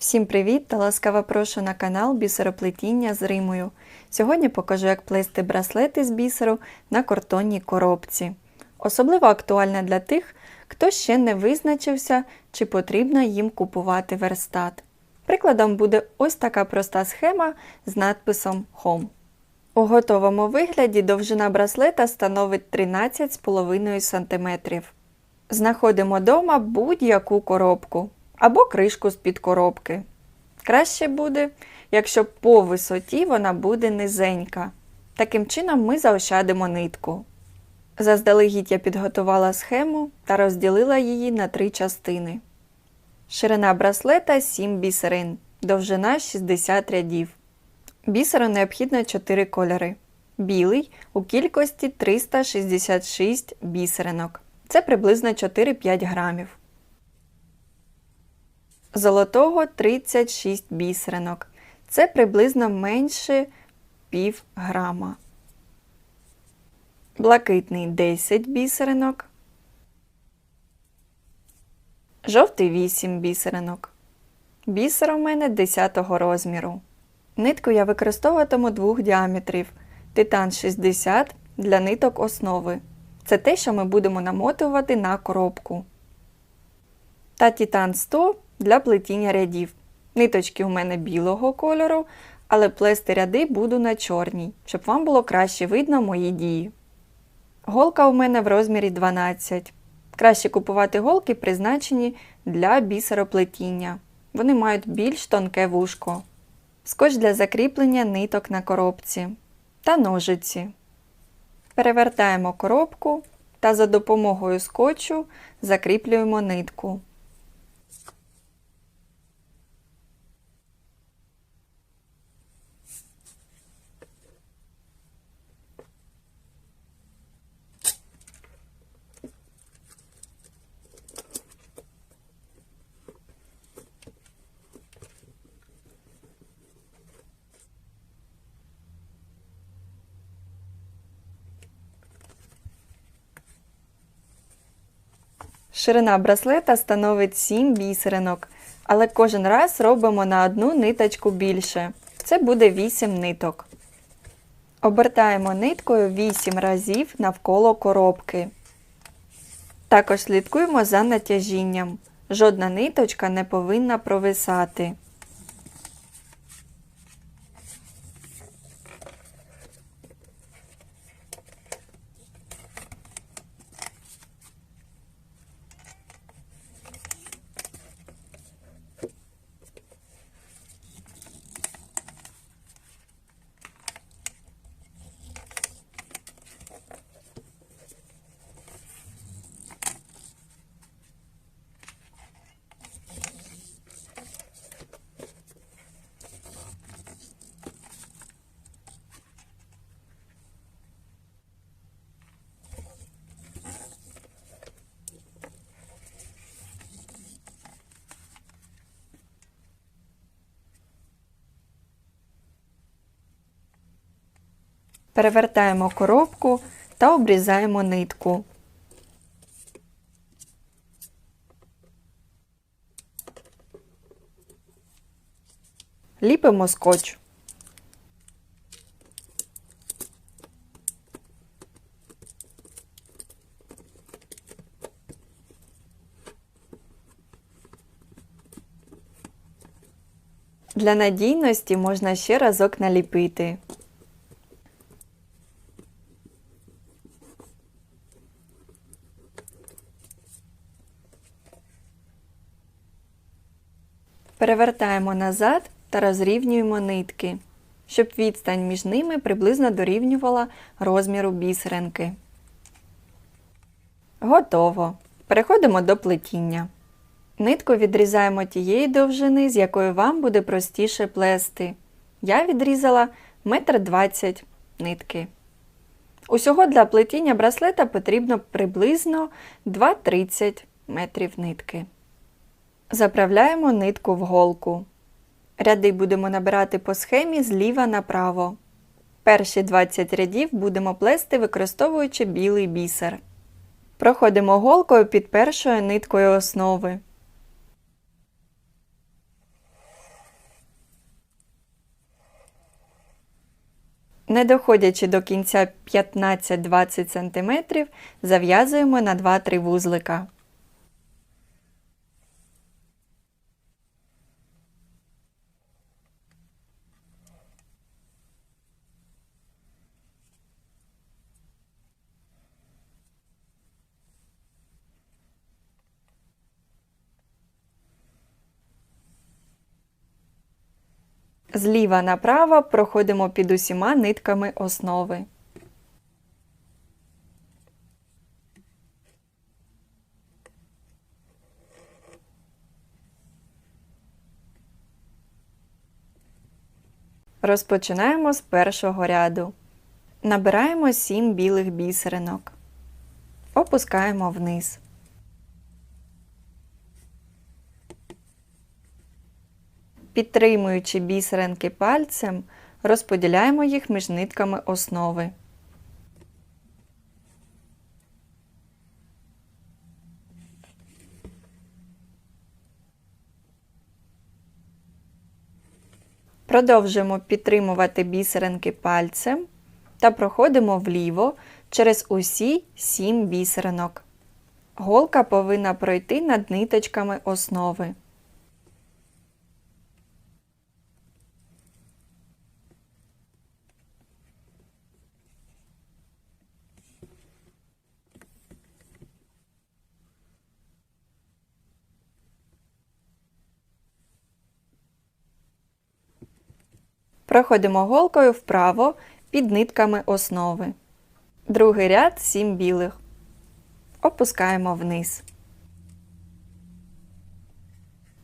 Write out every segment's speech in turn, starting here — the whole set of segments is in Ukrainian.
Всім привіт та ласкаво прошу на канал Бісероплетіння з Римою. Сьогодні покажу, як плести браслети з бісеру на картонній коробці. Особливо актуальна для тих, хто ще не визначився, чи потрібно їм купувати верстат. Прикладом буде ось така проста схема з надписом Home. У готовому вигляді довжина браслета становить 13,5 см. Знаходимо вдома будь-яку коробку або кришку з-під коробки. Краще буде, якщо по висоті вона буде низенька. Таким чином ми заощадимо нитку. Заздалегідь я підготувала схему та розділила її на три частини. Ширина браслета 7 бісерин, довжина 60 рядів. Бісеру необхідно 4 кольори. Білий у кількості 366 бісеринок. Це приблизно 4-5 грамів. Золотого 36 бісеринок. Це приблизно менше пів грама. Блакитний 10 бісеринок. Жовтий 8 бісеринок. Бісер у мене 10 розміру. Нитку я використовуватиму двох діаметрів. Титан 60 для ниток основи. Це те, що ми будемо намотувати на коробку. Та Титан 100 для плетіння рядів. Ниточки у мене білого кольору, але плести ряди буду на чорній, щоб вам було краще видно мої дії. Голка у мене в розмірі 12. Краще купувати голки, призначені для бісероплетіння. Вони мають більш тонке вушко. Скотч для закріплення ниток на коробці та ножиці. Перевертаємо коробку та за допомогою скотчу закріплюємо нитку. Ширина браслета становить 7 бісеринок, але кожен раз робимо на одну ниточку більше. Це буде 8 ниток. Обертаємо ниткою 8 разів навколо коробки. Також слідкуємо за натяжінням. Жодна ниточка не повинна провисати. Перевертаємо коробку та обрізаємо нитку. Ліпимо скотч. Для надійності можна ще разок наліпити. Перевертаємо назад та розрівнюємо нитки, щоб відстань між ними приблизно дорівнювала розміру бісеринки. Готово. Переходимо до плетіння. Нитку відрізаємо тієї довжини, з якої вам буде простіше плести. Я відрізала 1,20 м нитки. Усього для плетіння браслета потрібно приблизно 2,30 метрів нитки. Заправляємо нитку в голку. Ряди будемо набирати по схемі зліва направо. Перші 20 рядів будемо плести використовуючи білий бісер. Проходимо голкою під першою ниткою основи. Не доходячи до кінця 15-20 см, зав'язуємо на 2-3 вузлика. Зліва направо проходимо під усіма нитками основи. Розпочинаємо з першого ряду. Набираємо 7 білих бісеринок. Опускаємо вниз. Підтримуючи бісеринки пальцем, розподіляємо їх між нитками основи. Продовжуємо підтримувати бісеринки пальцем та проходимо вліво через усі 7 бісеринок. Голка повинна пройти над ниточками основи. Проходимо голкою вправо під нитками основи. Другий ряд 7 білих. Опускаємо вниз.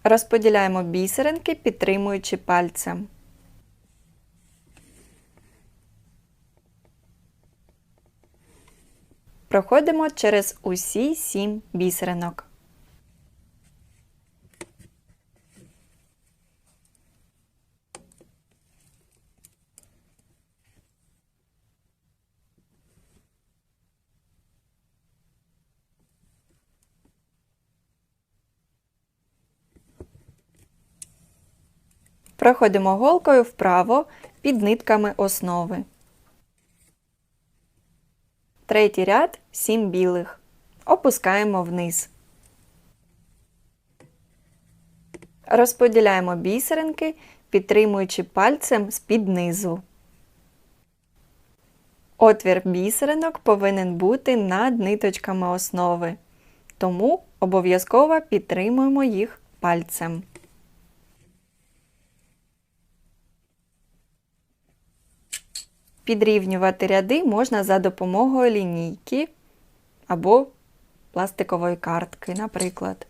Розподіляємо бісеринки, підтримуючи пальцем. Проходимо через усі 7 бісеринок. Проходимо голкою вправо під нитками основи. Третій ряд 7 білих. Опускаємо вниз. Розподіляємо бісеринки, підтримуючи пальцем з-під низу. Отвір бісеринок повинен бути над ниточками основи, тому обов'язково підтримуємо їх пальцем. Підрівнювати ряди можна за допомогою лінійки або пластикової картки, наприклад.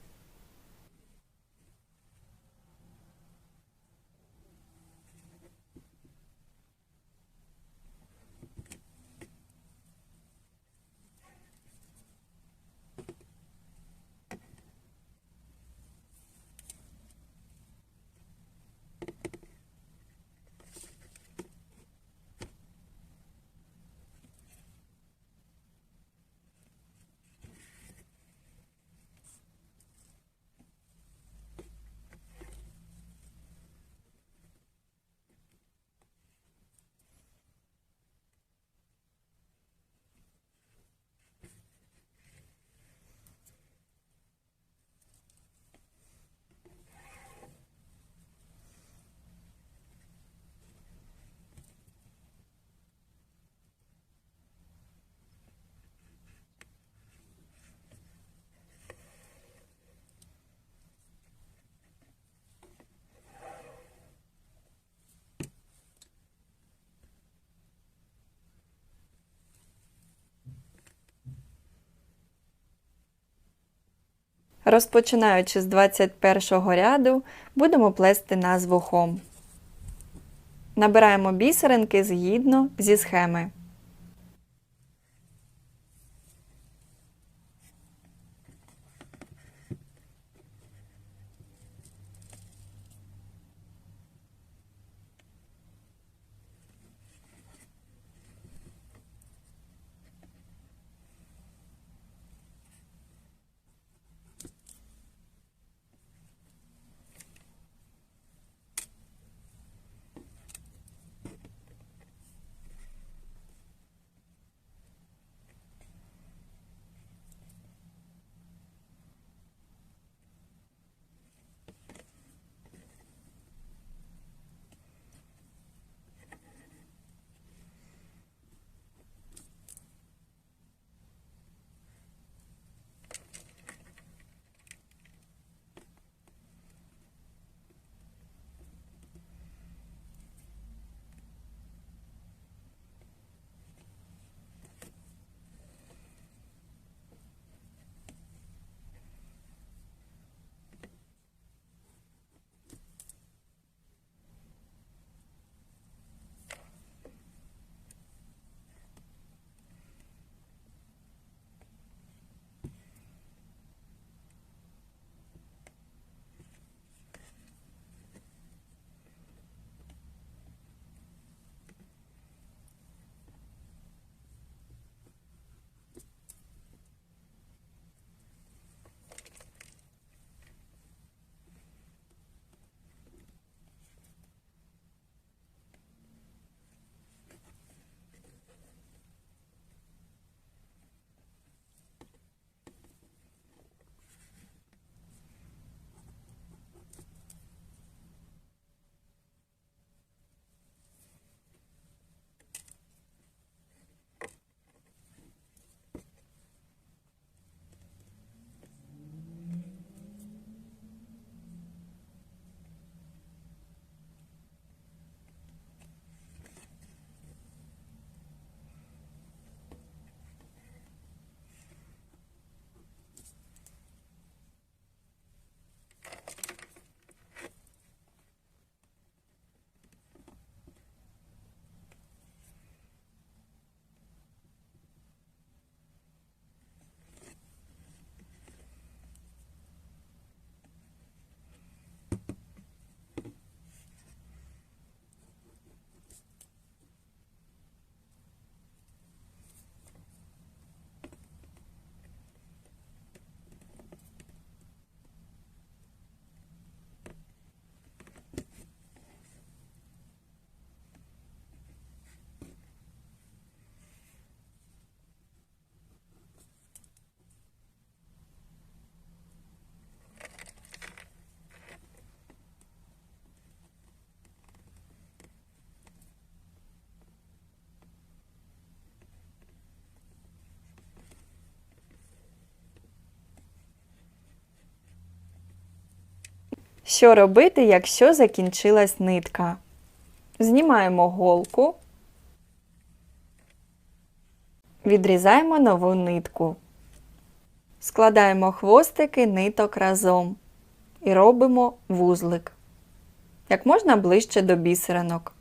Розпочинаючи з 21 ряду, будемо плести назву хом. Набираємо бісеринки згідно зі схеми. Що робити, якщо закінчилась нитка? Знімаємо голку, відрізаємо нову нитку. Складаємо хвостики ниток разом і робимо вузлик як можна ближче до бісеринок.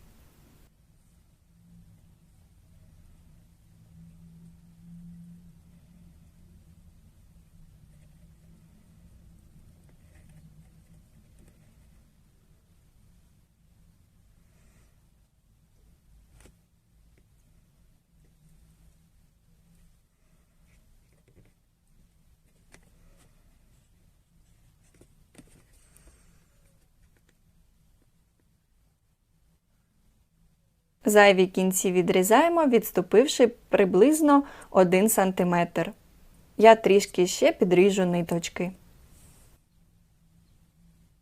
Зайві кінці відрізаємо, відступивши приблизно 1 см. Я трішки ще підріжу ниточки.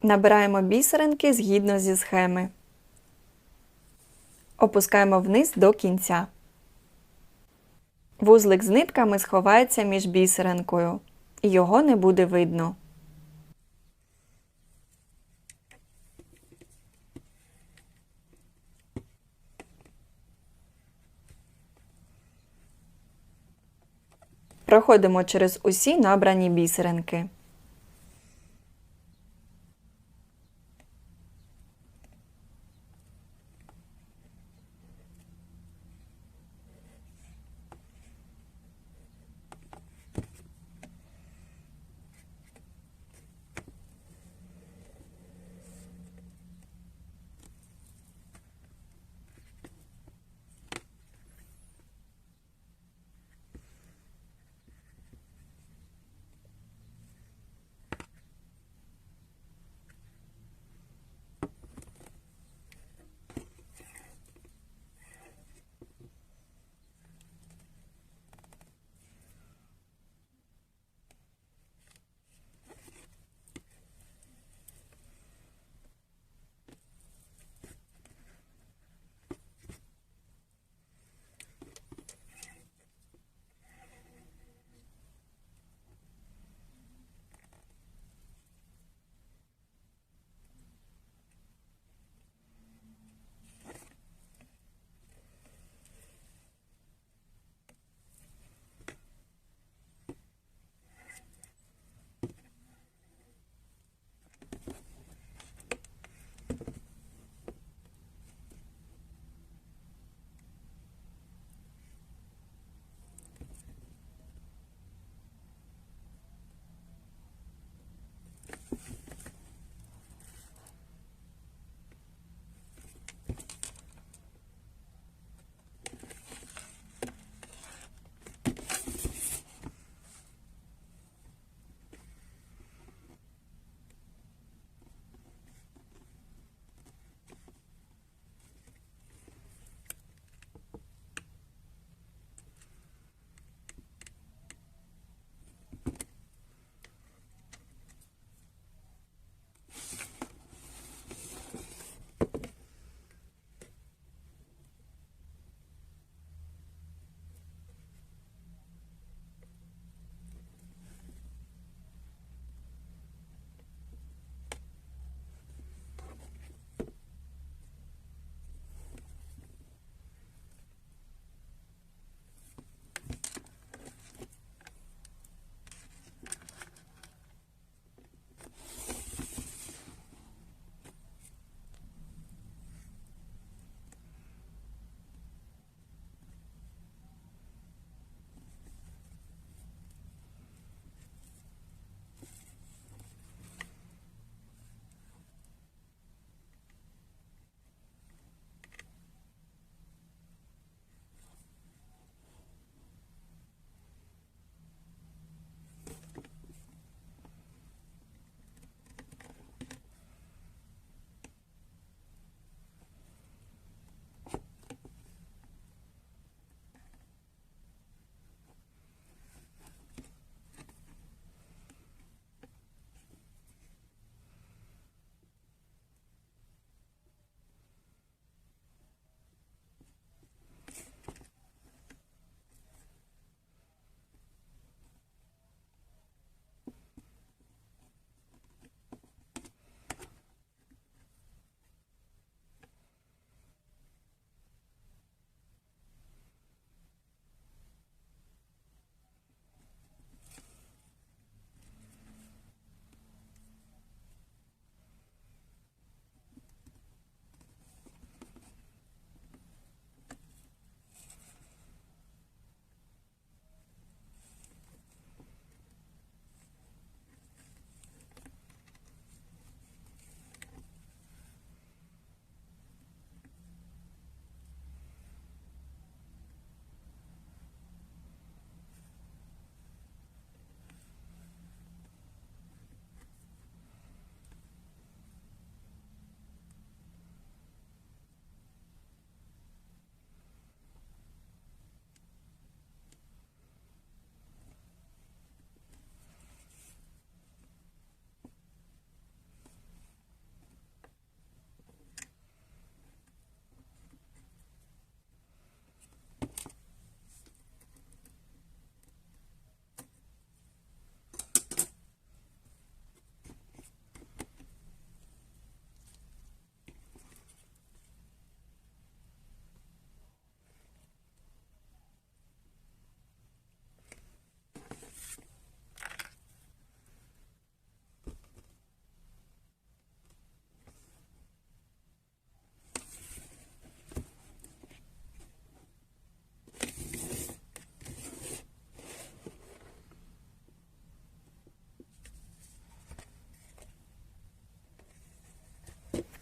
Набираємо бісеринки згідно зі схеми. Опускаємо вниз до кінця. Вузлик з нитками сховається між бісеринкою, і його не буде видно. Проходимо через усі набрані бісеринки.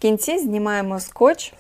Кінці знімаємо скотч.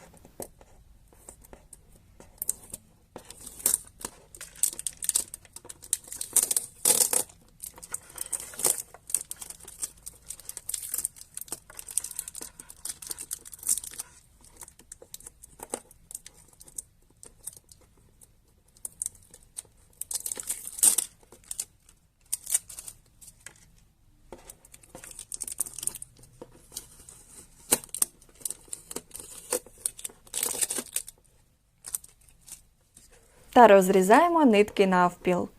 Та розрізаємо нитки навпіл.